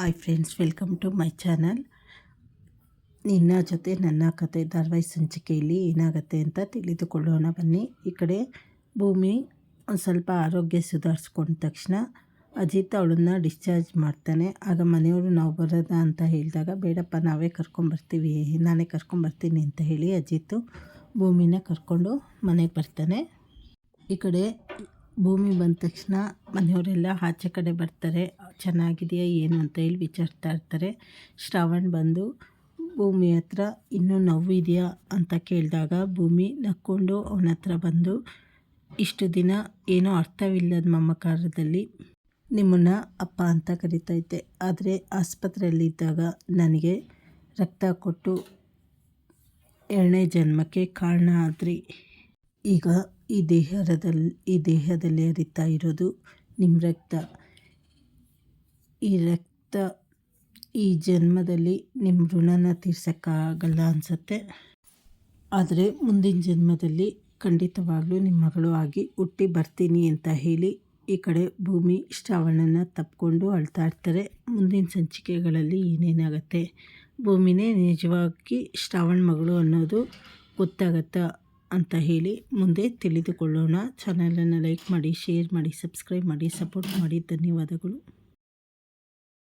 Hi friends, welcome to my channel. ನಿನ್ನ ಜೊತೆ ನನ್ನ ಕತೆ ಧಾರಾವಾಹಿ ಸಂಚಿಕೆಯಲ್ಲಿ ಏನಾಗುತ್ತೆ ಅಂತ ತಿಳಿದುಕೊಳ್ಳೋಣ. ಬನ್ನಿ, ಈ ಕಡೆ ಭೂಮಿ ಒಂದು ಸ್ವಲ್ಪ ಆರೋಗ್ಯ ಸುಧಾರಿಸ್ಕೊಂಡ ತಕ್ಷಣ ಅಜಿತ್ ಅವಳನ್ನ ಡಿಸ್ಚಾರ್ಜ್ ಮಾಡ್ತಾನೆ. ಆಗ ಮನೆಯವರು, ನಾವು ಬರೋದ ಅಂತ ಹೇಳಿದಾಗ, ಬೇಡಪ್ಪ, ನಾವೇ ಕರ್ಕೊಂಬರ್ತೀವಿ ನಾನೇ ಕರ್ಕೊಂಬರ್ತೀನಿ ಅಂತ ಹೇಳಿ ಅಜಿತ್ ಭೂಮಿನ ಕರ್ಕೊಂಡು ಮನೆಗೆ ಬರ್ತಾನೆ. ಈ ಕಡೆ ಭೂಮಿ ಬಂದ ತಕ್ಷಣ ಮನೆಯವರೆಲ್ಲ ಆಚೆ ಕಡೆ ಬರ್ತಾರೆ. ಚೆನ್ನಾಗಿದೆಯಾ ಏನು ಅಂತ ಹೇಳಿ ವಿಚಾರಿಸ್ತಾ ಇರ್ತಾರೆ. ಶ್ರಾವಣ್ ಬಂದು, ಭೂಮಿ ಹತ್ರ ಇನ್ನೂ ನೋವಿದೆಯಾ ಅಂತ ಕೇಳಿದಾಗ ಭೂಮಿ ನಕ್ಕೊಂಡು ಅವನ ಹತ್ರ ಬಂದು, ಇಷ್ಟು ದಿನ ಏನೋ ಅರ್ಥವಿಲ್ಲದ ಮಮಕಾರದಲ್ಲಿ ನಿಮ್ಮನ್ನು ಅಪ್ಪ ಅಂತ ಕರಿತೈತೆ. ಆದರೆ ಆಸ್ಪತ್ರೆಯಲ್ಲಿದ್ದಾಗ ನನಗೆ ರಕ್ತ ಕೊಟ್ಟು ಎರಡನೇ ಜನ್ಮಕ್ಕೆ ಕಾರಣ ಆದ್ರಿ. ಈಗ ಈ ದೇಹದಲ್ಲಿ ಈ ದೇಹದಲ್ಲಿ ಹರಿತಾ ಇರೋದು ನಿಮ್ಮ ರಕ್ತ. ಈ ರಕ್ತ ಈ ಜನ್ಮದಲ್ಲಿ ನಿಮ್ಮ ಋಣನ ತೀರ್ಸೋಕ್ಕಾಗಲ್ಲ ಅನಿಸುತ್ತೆ. ಆದರೆ ಮುಂದಿನ ಜನ್ಮದಲ್ಲಿ ಖಂಡಿತವಾಗಲೂ ನಿಮ್ಮ ಮಗಳು ಆಗಿ ಹುಟ್ಟಿ ಬರ್ತೀನಿ ಅಂತ ಹೇಳಿ ಈ ಕಡೆ ಭೂಮಿ ಶ್ರಾವಣನ ತಪ್ಪಿಕೊಂಡು ಅಳ್ತಾ ಇರ್ತಾರೆ. ಮುಂದಿನ ಸಂಚಿಕೆಗಳಲ್ಲಿ ಏನೇನಾಗುತ್ತೆ? ಭೂಮಿನೇ ನಿಜವಾಗಿ ಶ್ರಾವಣ ಮಗಳು ಅನ್ನೋದು ಗೊತ್ತಾಗತ್ತಾ? ಅಂತ ಹೇಳಿ ಮುಂದೆ ತಿಳಿದುಕೊಳ್ಳೋಣ. ಚಾನಲನ್ನು ಲೈಕ್ ಮಾಡಿ ಶೇರ್ ಮಾಡಿ ಸಬ್ಸ್ಕ್ರೈಬ್ ಮಾಡಿ ಸಪೋರ್ಟ್ ಮಾಡಿ. ಧನ್ಯವಾದಗಳು.